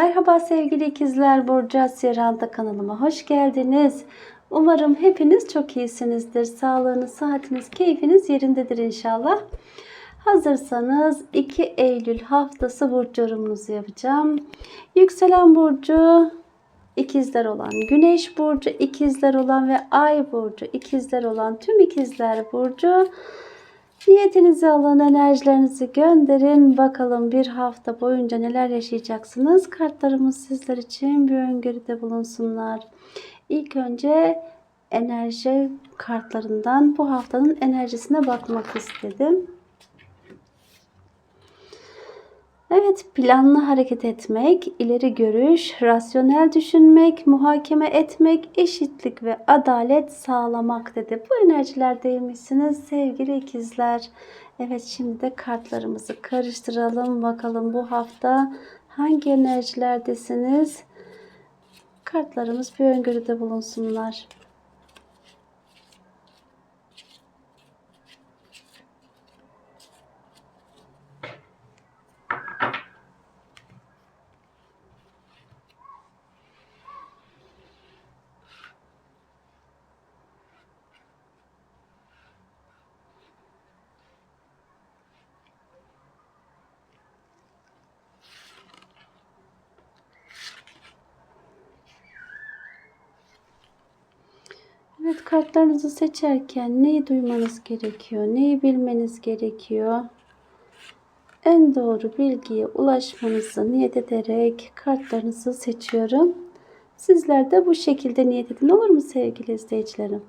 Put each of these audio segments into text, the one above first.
Merhaba sevgili ikizler Burcu Asyaranda kanalıma hoş geldiniz. Umarım hepiniz çok iyisinizdir. Sağlığınız, saatiniz, keyfiniz yerindedir inşallah. Hazırsanız 2 Eylül haftası burcu yorumunuzu yapacağım. Yükselen burcu ikizler olan, güneş burcu ikizler olan ve ay burcu ikizler olan tüm ikizler burcu Niyetinizi alın, enerjilerinizi gönderin. Bakalım bir hafta boyunca neler yaşayacaksınız. Kartlarımız sizler için bir öngörüde bulunsunlar. İlk önce enerji kartlarından bu haftanın enerjisine bakmak istedim. Evet, planlı hareket etmek, ileri görüş, rasyonel düşünmek, muhakeme etmek, eşitlik ve adalet sağlamak dedi. Bu enerjilerdeymişsiniz sevgili ikizler. Evet, şimdi de kartlarımızı karıştıralım. Bakalım bu hafta hangi enerjilerdesiniz? Kartlarımız bir öngörüde bulunsunlar. Evet kartlarınızı seçerken neyi duymanız gerekiyor? Neyi bilmeniz gerekiyor? En doğru bilgiye ulaşmanızı niyet ederek kartlarınızı seçiyorum. Sizler de bu şekilde niyet edin olur mu sevgili izleyicilerim?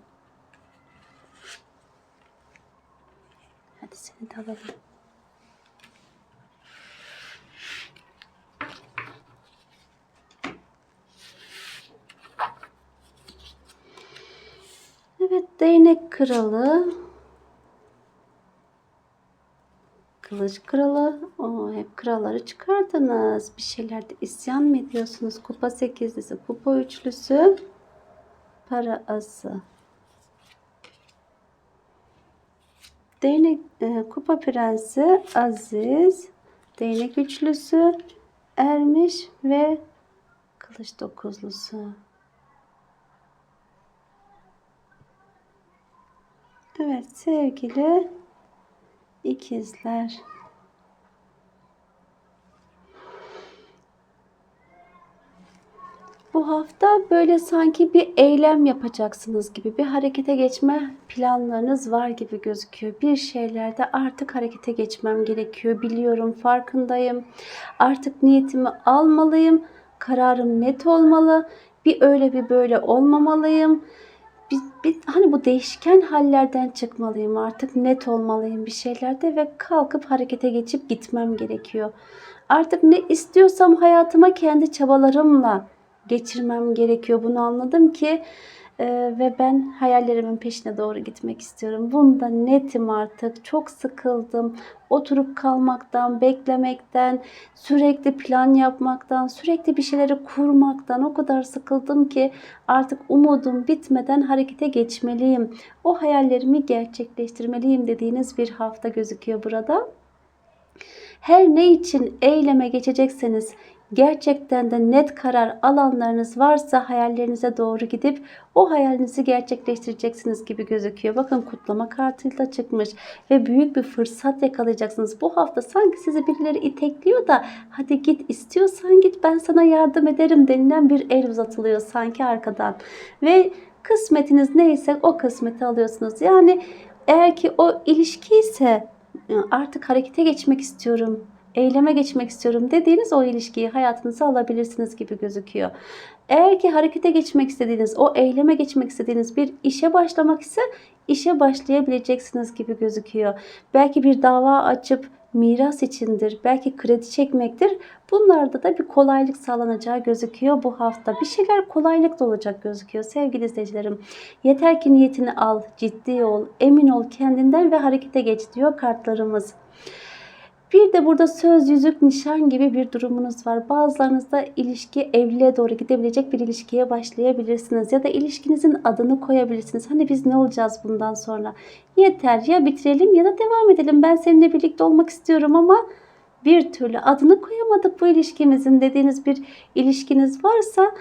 Hadi seni de alalım. Evet değnek kralı. Kılıç kralı. Oo, hep kralları çıkardınız. Bir şeylerde isyan mı ediyorsunuz? Kupa sekizlisi, kupa üçlüsü, para ası. Değnek, e, kupa prensi, aziz, değnek üçlüsü, ermiş ve kılıç dokuzlusu. Evet sevgili ikizler. Bu hafta böyle sanki bir eylem yapacaksınız gibi bir harekete geçme planlarınız var gibi gözüküyor. Bir şeylerde artık harekete geçmem gerekiyor. Biliyorum, farkındayım. Artık niyetimi almalıyım. Kararım net olmalı. Bir öyle bir böyle olmamalıyım bir, bir, hani bu değişken hallerden çıkmalıyım artık net olmalıyım bir şeylerde ve kalkıp harekete geçip gitmem gerekiyor. Artık ne istiyorsam hayatıma kendi çabalarımla geçirmem gerekiyor. Bunu anladım ki ee, ve ben hayallerimin peşine doğru gitmek istiyorum. Bunda netim artık. Çok sıkıldım. Oturup kalmaktan, beklemekten, sürekli plan yapmaktan, sürekli bir şeyleri kurmaktan o kadar sıkıldım ki artık umudum bitmeden harekete geçmeliyim. O hayallerimi gerçekleştirmeliyim dediğiniz bir hafta gözüküyor burada. Her ne için eyleme geçecekseniz gerçekten de net karar alanlarınız varsa hayallerinize doğru gidip o hayalinizi gerçekleştireceksiniz gibi gözüküyor. Bakın kutlama kartıyla çıkmış ve büyük bir fırsat yakalayacaksınız. Bu hafta sanki sizi birileri itekliyor da hadi git istiyorsan git ben sana yardım ederim denilen bir el uzatılıyor sanki arkadan. Ve kısmetiniz neyse o kısmeti alıyorsunuz. Yani eğer ki o ilişki ise artık harekete geçmek istiyorum eyleme geçmek istiyorum dediğiniz o ilişkiyi hayatınıza alabilirsiniz gibi gözüküyor. Eğer ki harekete geçmek istediğiniz, o eyleme geçmek istediğiniz bir işe başlamak ise işe başlayabileceksiniz gibi gözüküyor. Belki bir dava açıp miras içindir, belki kredi çekmektir. Bunlarda da bir kolaylık sağlanacağı gözüküyor bu hafta. Bir şeyler kolaylık da olacak gözüküyor sevgili izleyicilerim. Yeter ki niyetini al, ciddi ol, emin ol kendinden ve harekete geç diyor kartlarımız. Bir de burada söz, yüzük, nişan gibi bir durumunuz var. Bazılarınızda ilişki evliliğe doğru gidebilecek bir ilişkiye başlayabilirsiniz. Ya da ilişkinizin adını koyabilirsiniz. Hani biz ne olacağız bundan sonra? Yeter ya bitirelim ya da devam edelim. Ben seninle birlikte olmak istiyorum ama bir türlü adını koyamadık bu ilişkimizin dediğiniz bir ilişkiniz varsa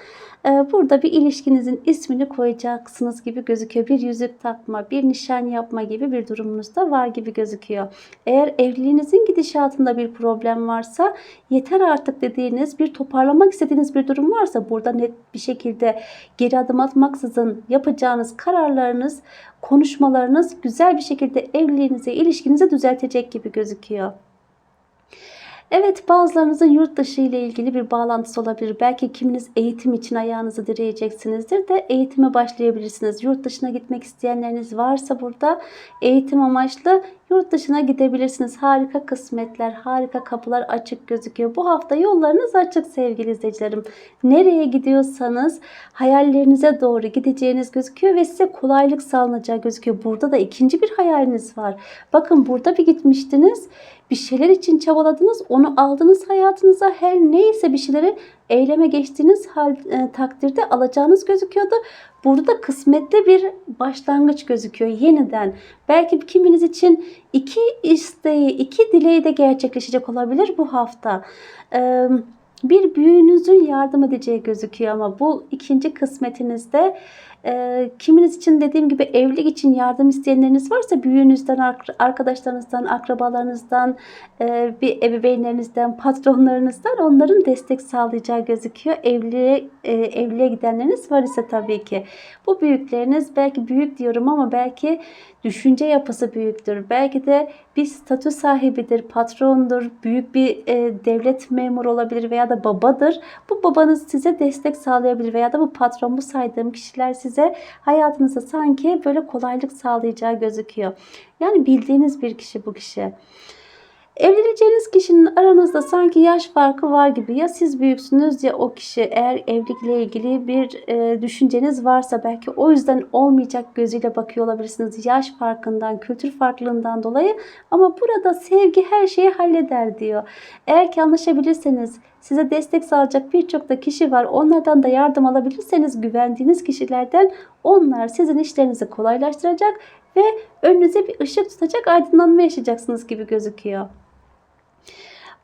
e, burada bir ilişkinizin ismini koyacaksınız gibi gözüküyor. Bir yüzük takma, bir nişan yapma gibi bir durumunuz da var gibi gözüküyor. Eğer evliliğinizin gidişatında bir problem varsa yeter artık dediğiniz bir toparlamak istediğiniz bir durum varsa burada net bir şekilde geri adım atmaksızın yapacağınız kararlarınız, konuşmalarınız güzel bir şekilde evliliğinizi, ilişkinizi düzeltecek gibi gözüküyor. Evet bazılarınızın yurt dışı ile ilgili bir bağlantısı olabilir. Belki kiminiz eğitim için ayağınızı direyeceksinizdir de eğitime başlayabilirsiniz. Yurt dışına gitmek isteyenleriniz varsa burada eğitim amaçlı yurt dışına gidebilirsiniz. Harika kısmetler, harika kapılar açık gözüküyor. Bu hafta yollarınız açık sevgili izleyicilerim. Nereye gidiyorsanız hayallerinize doğru gideceğiniz gözüküyor ve size kolaylık sağlanacağı gözüküyor. Burada da ikinci bir hayaliniz var. Bakın burada bir gitmiştiniz bir şeyler için çabaladınız, onu aldınız hayatınıza. Her neyse bir şeyleri eyleme geçtiğiniz hal, e, takdirde alacağınız gözüküyordu. Burada da kısmetli bir başlangıç gözüküyor yeniden. Belki kiminiz için iki isteği, iki dileği de gerçekleşecek olabilir bu hafta. Ee, bir büyüğünüzün yardım edeceği gözüküyor ama bu ikinci kısmetinizde e, kiminiz için dediğim gibi evlilik için yardım isteyenleriniz varsa büyüğünüzden, arkadaşlarınızdan, akrabalarınızdan, e, bir ebeveynlerinizden, patronlarınızdan onların destek sağlayacağı gözüküyor. Evliliğe, e, evliliğe gidenleriniz var ise tabii ki. Bu büyükleriniz belki büyük diyorum ama belki düşünce yapısı büyüktür. Belki de bir statü sahibidir, patrondur, büyük bir e, devlet memuru olabilir veya da babadır. Bu babanız size destek sağlayabilir veya da bu patron bu saydığım kişiler size hayatınızda sanki böyle kolaylık sağlayacağı gözüküyor. Yani bildiğiniz bir kişi bu kişi. Evleneceğiniz kişinin aranızda sanki yaş farkı var gibi ya siz büyüksünüz ya o kişi eğer evlilikle ilgili bir e, düşünceniz varsa belki o yüzden olmayacak gözüyle bakıyor olabilirsiniz yaş farkından, kültür farklılığından dolayı ama burada sevgi her şeyi halleder diyor. Eğer ki anlaşabilirseniz size destek sağlayacak birçok da kişi var. Onlardan da yardım alabilirseniz güvendiğiniz kişilerden onlar sizin işlerinizi kolaylaştıracak ve önünüze bir ışık tutacak aydınlanma yaşayacaksınız gibi gözüküyor.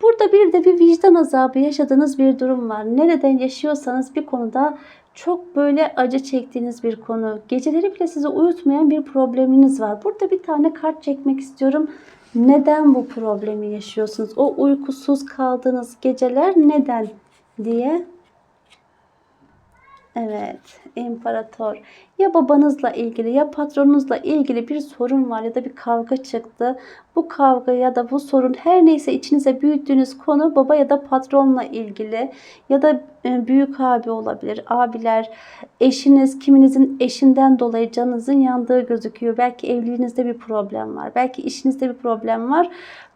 Burada bir de bir vicdan azabı yaşadığınız bir durum var. Nereden yaşıyorsanız bir konuda çok böyle acı çektiğiniz bir konu. Geceleri bile sizi uyutmayan bir probleminiz var. Burada bir tane kart çekmek istiyorum. Neden bu problemi yaşıyorsunuz? O uykusuz kaldığınız geceler neden diye Evet, imparator. Ya babanızla ilgili ya patronunuzla ilgili bir sorun var ya da bir kavga çıktı. Bu kavga ya da bu sorun her neyse içinize büyüttüğünüz konu baba ya da patronla ilgili ya da e, büyük abi olabilir, abiler, eşiniz, kiminizin eşinden dolayı canınızın yandığı gözüküyor. Belki evliliğinizde bir problem var, belki işinizde bir problem var.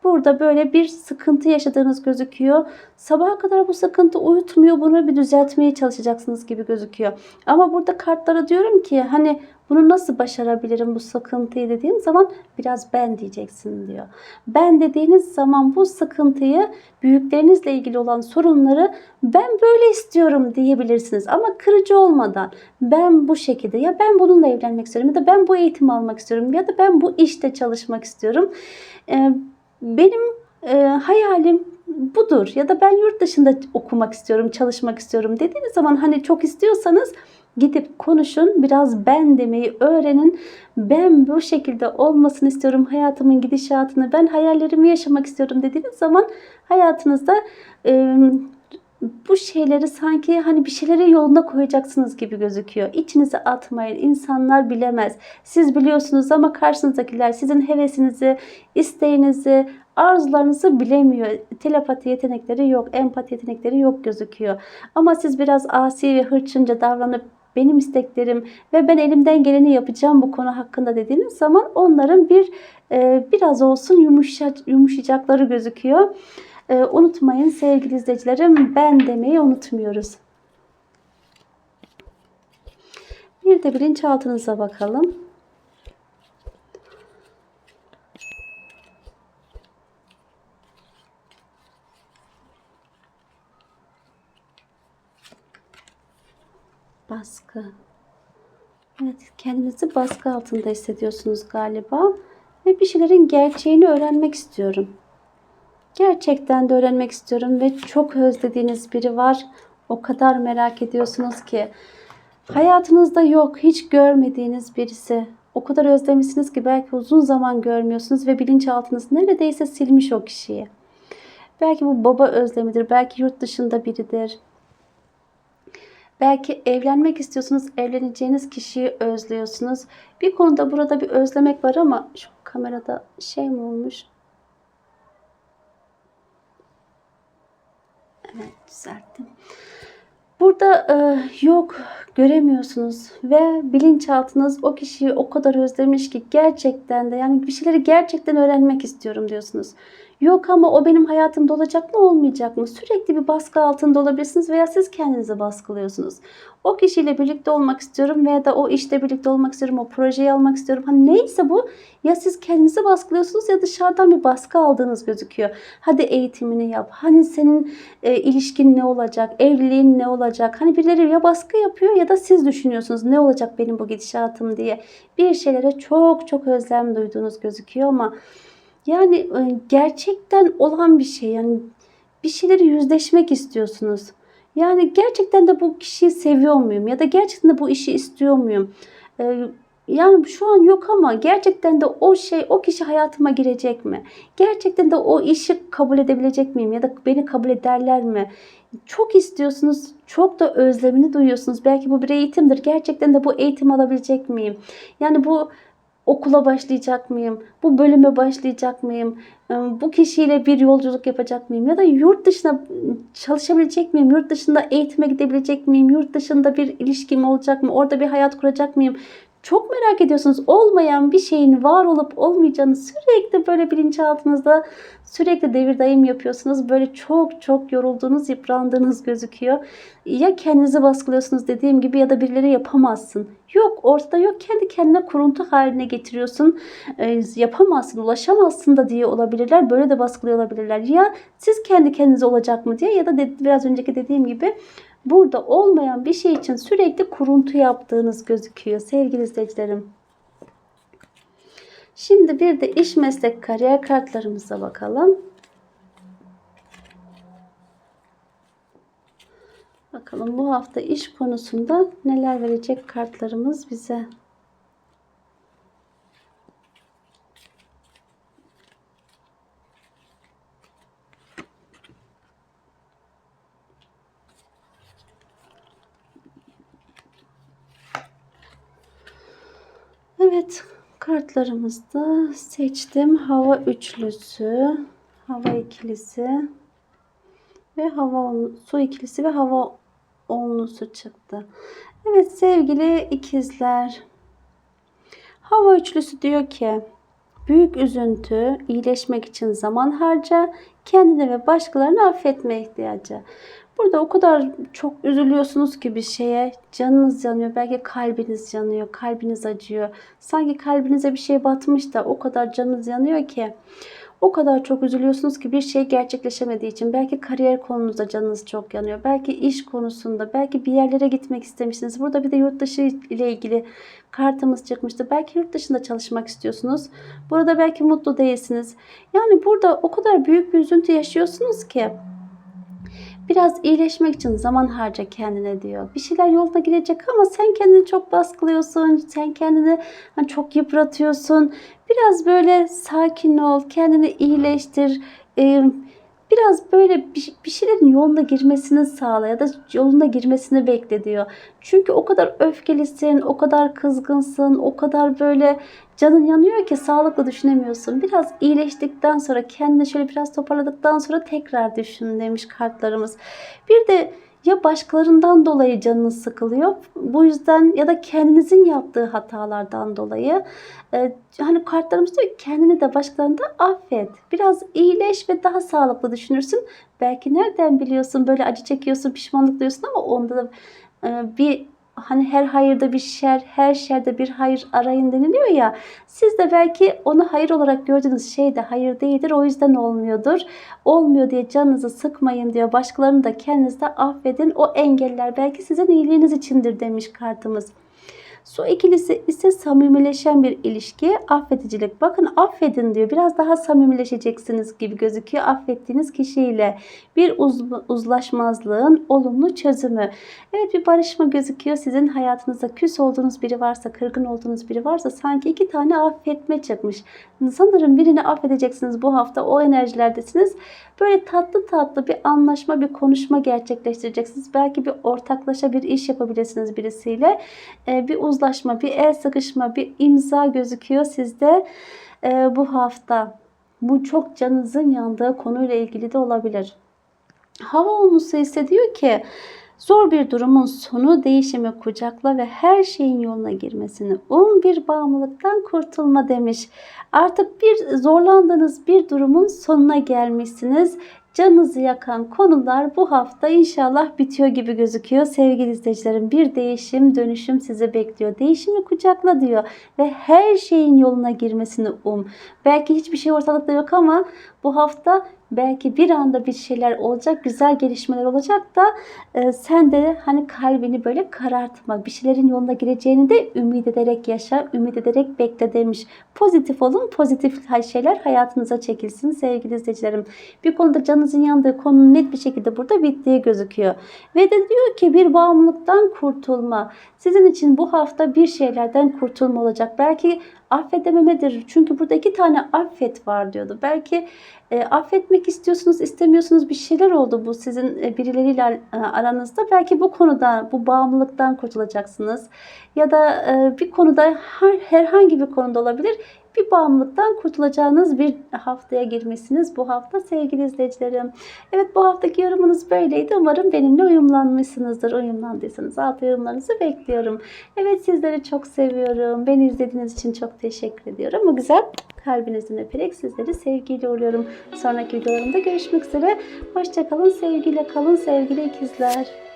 Burada böyle bir sıkıntı yaşadığınız gözüküyor. Sabaha kadar bu sıkıntı uyutmuyor. Bunu bir düzeltmeye çalışacaksınız gibi gözüküyor. Ama burada kartlara diyorum ki hani bunu nasıl başarabilirim bu sıkıntıyı dediğim zaman biraz ben diyeceksin diyor. Ben dediğiniz zaman bu sıkıntıyı büyüklerinizle ilgili olan sorunları ben böyle istiyorum diyebilirsiniz. Ama kırıcı olmadan ben bu şekilde ya ben bununla evlenmek istiyorum ya da ben bu eğitimi almak istiyorum ya da ben bu işte çalışmak istiyorum. Ee, benim e, hayalim budur ya da ben yurt dışında okumak istiyorum, çalışmak istiyorum dediğiniz zaman hani çok istiyorsanız gidip konuşun, biraz ben demeyi öğrenin. Ben bu şekilde olmasını istiyorum hayatımın gidişatını, ben hayallerimi yaşamak istiyorum dediğiniz zaman hayatınızda e, bu şeyleri sanki hani bir şeyleri yoluna koyacaksınız gibi gözüküyor. İçinize atmayın. İnsanlar bilemez. Siz biliyorsunuz ama karşınızdakiler sizin hevesinizi, isteğinizi, arzularınızı bilemiyor. Telepati yetenekleri yok, empati yetenekleri yok gözüküyor. Ama siz biraz asi ve hırçınca davranıp benim isteklerim ve ben elimden geleni yapacağım bu konu hakkında dediğiniz zaman onların bir e, biraz olsun yumuşa, yumuşayacakları gözüküyor. E, unutmayın sevgili izleyicilerim ben demeyi unutmuyoruz. Bir de bilinçaltınıza bakalım. Baskı. Evet, kendinizi baskı altında hissediyorsunuz galiba. Ve bir şeylerin gerçeğini öğrenmek istiyorum. Gerçekten de öğrenmek istiyorum ve çok özlediğiniz biri var. O kadar merak ediyorsunuz ki. Hayatınızda yok, hiç görmediğiniz birisi. O kadar özlemişsiniz ki belki uzun zaman görmüyorsunuz ve bilinçaltınız neredeyse silmiş o kişiyi. Belki bu baba özlemidir, belki yurt dışında biridir. Belki evlenmek istiyorsunuz, evleneceğiniz kişiyi özlüyorsunuz. Bir konuda burada bir özlemek var ama şu kamerada şey mi olmuş? Evet, düzelttim. Burada e, yok göremiyorsunuz ve bilinçaltınız o kişiyi o kadar özlemiş ki gerçekten de yani bir şeyleri gerçekten öğrenmek istiyorum diyorsunuz. Yok ama o benim hayatımda olacak mı olmayacak mı? Sürekli bir baskı altında olabilirsiniz veya siz kendinizi baskılıyorsunuz. O kişiyle birlikte olmak istiyorum veya da o işte birlikte olmak istiyorum, o projeyi almak istiyorum. Hani neyse bu ya siz kendinizi baskılıyorsunuz ya dışarıdan bir baskı aldığınız gözüküyor. Hadi eğitimini yap. Hani senin e, ilişkin ne olacak? Evliliğin ne olacak? Hani birileri ya baskı yapıyor ya da siz düşünüyorsunuz ne olacak benim bu gidişatım diye. Bir şeylere çok çok özlem duyduğunuz gözüküyor ama yani e, gerçekten olan bir şey. Yani bir şeyleri yüzleşmek istiyorsunuz. Yani gerçekten de bu kişiyi seviyor muyum? Ya da gerçekten de bu işi istiyor muyum? E, yani şu an yok ama gerçekten de o şey, o kişi hayatıma girecek mi? Gerçekten de o işi kabul edebilecek miyim? Ya da beni kabul ederler mi? Çok istiyorsunuz, çok da özlemini duyuyorsunuz. Belki bu bir eğitimdir. Gerçekten de bu eğitim alabilecek miyim? Yani bu okula başlayacak mıyım? Bu bölüme başlayacak mıyım? Bu kişiyle bir yolculuk yapacak mıyım? Ya da yurt dışına çalışabilecek miyim? Yurt dışında eğitime gidebilecek miyim? Yurt dışında bir ilişkim olacak mı? Orada bir hayat kuracak mıyım? Çok merak ediyorsunuz. Olmayan bir şeyin var olup olmayacağını sürekli böyle bilinçaltınızda sürekli devir dayım yapıyorsunuz. Böyle çok çok yorulduğunuz, yıprandığınız gözüküyor. Ya kendinizi baskılıyorsunuz dediğim gibi ya da birileri yapamazsın. Yok ortada yok kendi kendine kuruntu haline getiriyorsun. E, yapamazsın, ulaşamazsın da diye olabilirler. Böyle de baskılıyor olabilirler. Ya siz kendi kendinize olacak mı diye ya da de, biraz önceki dediğim gibi burada olmayan bir şey için sürekli kuruntu yaptığınız gözüküyor sevgili izleyicilerim. Şimdi bir de iş meslek kariyer kartlarımıza bakalım. Bakalım bu hafta iş konusunda neler verecek kartlarımız bize. Evet, kartlarımızda seçtim. Hava üçlüsü, hava ikilisi ve hava su ikilisi ve hava onlusu çıktı. Evet sevgili ikizler. Hava üçlüsü diyor ki büyük üzüntü, iyileşmek için zaman harca, kendini ve başkalarını affetme ihtiyacı. Burada o kadar çok üzülüyorsunuz ki bir şeye canınız yanıyor. Belki kalbiniz yanıyor. Kalbiniz acıyor. Sanki kalbinize bir şey batmış da o kadar canınız yanıyor ki. O kadar çok üzülüyorsunuz ki bir şey gerçekleşemediği için. Belki kariyer konunuzda canınız çok yanıyor. Belki iş konusunda, belki bir yerlere gitmek istemişsiniz. Burada bir de yurt dışı ile ilgili kartımız çıkmıştı. Belki yurt dışında çalışmak istiyorsunuz. Burada belki mutlu değilsiniz. Yani burada o kadar büyük bir üzüntü yaşıyorsunuz ki Biraz iyileşmek için zaman harca kendine diyor. Bir şeyler yoluna girecek ama sen kendini çok baskılıyorsun. Sen kendini hani çok yıpratıyorsun. Biraz böyle sakin ol. Kendini iyileştir. Ee, biraz böyle bir şeylerin yoluna girmesini sağla ya da yoluna girmesini bekle diyor. Çünkü o kadar öfkelisin, o kadar kızgınsın, o kadar böyle canın yanıyor ki sağlıklı düşünemiyorsun. Biraz iyileştikten sonra kendini şöyle biraz toparladıktan sonra tekrar düşün demiş kartlarımız. Bir de ya başkalarından dolayı canınız sıkılıyor. Bu yüzden ya da kendinizin yaptığı hatalardan dolayı e, hani kartlarımız diyor kendini de başkalarını da affet. Biraz iyileş ve daha sağlıklı düşünürsün. Belki nereden biliyorsun böyle acı çekiyorsun, pişmanlık duyuyorsun ama onda da e, bir hani her hayırda bir şer, her şerde bir hayır arayın deniliyor ya. Siz de belki onu hayır olarak gördüğünüz şey de hayır değildir. O yüzden olmuyordur. Olmuyor diye canınızı sıkmayın diyor. Başkalarını da kendinizde affedin. O engeller belki sizin iyiliğiniz içindir demiş kartımız. Su ikilisi ise samimileşen bir ilişki, affedicilik. Bakın affedin diyor. Biraz daha samimileşeceksiniz gibi gözüküyor affettiğiniz kişiyle. Bir uz- uzlaşmazlığın olumlu çözümü. Evet bir barışma gözüküyor. Sizin hayatınızda küs olduğunuz biri varsa, kırgın olduğunuz biri varsa sanki iki tane affetme çıkmış. Sanırım birini affedeceksiniz bu hafta. O enerjilerdesiniz. Böyle tatlı tatlı bir anlaşma, bir konuşma gerçekleştireceksiniz. Belki bir ortaklaşa bir iş yapabilirsiniz birisiyle. Ee, bir uzlaşma, bir el sıkışma, bir imza gözüküyor sizde ee, bu hafta. Bu çok canınızın yandığı konuyla ilgili de olabilir. Hava olmusu ise diyor ki zor bir durumun sonu değişimi kucakla ve her şeyin yoluna girmesini um bir bağımlılıktan kurtulma demiş. Artık bir zorlandığınız bir durumun sonuna gelmişsiniz. Canınızı yakan konular bu hafta inşallah bitiyor gibi gözüküyor. Sevgili izleyicilerim bir değişim, dönüşüm sizi bekliyor. Değişimi kucakla diyor ve her şeyin yoluna girmesini um. Belki hiçbir şey ortalıkta yok ama bu hafta belki bir anda bir şeyler olacak, güzel gelişmeler olacak da e, sen de hani kalbini böyle karartma, bir şeylerin yoluna gireceğini de ümit ederek yaşa, ümit ederek bekle demiş. Pozitif olun, pozitif şeyler hayatınıza çekilsin sevgili izleyicilerim. Bir konuda canınızın yandığı konu net bir şekilde burada bittiği gözüküyor. Ve de diyor ki bir bağımlılıktan kurtulma. Sizin için bu hafta bir şeylerden kurtulma olacak. Belki affedememedir. Çünkü burada iki tane affet var diyordu. Belki e, affetmek istiyorsunuz, istemiyorsunuz bir şeyler oldu bu sizin e, birileriyle e, aranızda. Belki bu konuda, bu bağımlılıktan kurtulacaksınız. Ya da e, bir konuda her, herhangi bir konuda olabilir. Bir bağımlılıktan kurtulacağınız bir haftaya girmişsiniz bu hafta sevgili izleyicilerim. Evet bu haftaki yorumunuz böyleydi. Umarım benimle uyumlanmışsınızdır. Uyumlandıysanız alt yorumlarınızı bekliyorum. Evet sizleri çok seviyorum. Beni izlediğiniz için çok teşekkür ediyorum. Bu güzel kalbinizden öperek sizleri sevgiyle uğurluyorum. Sonraki videolarımda görüşmek üzere. Hoşçakalın, sevgiyle kalın sevgili ikizler.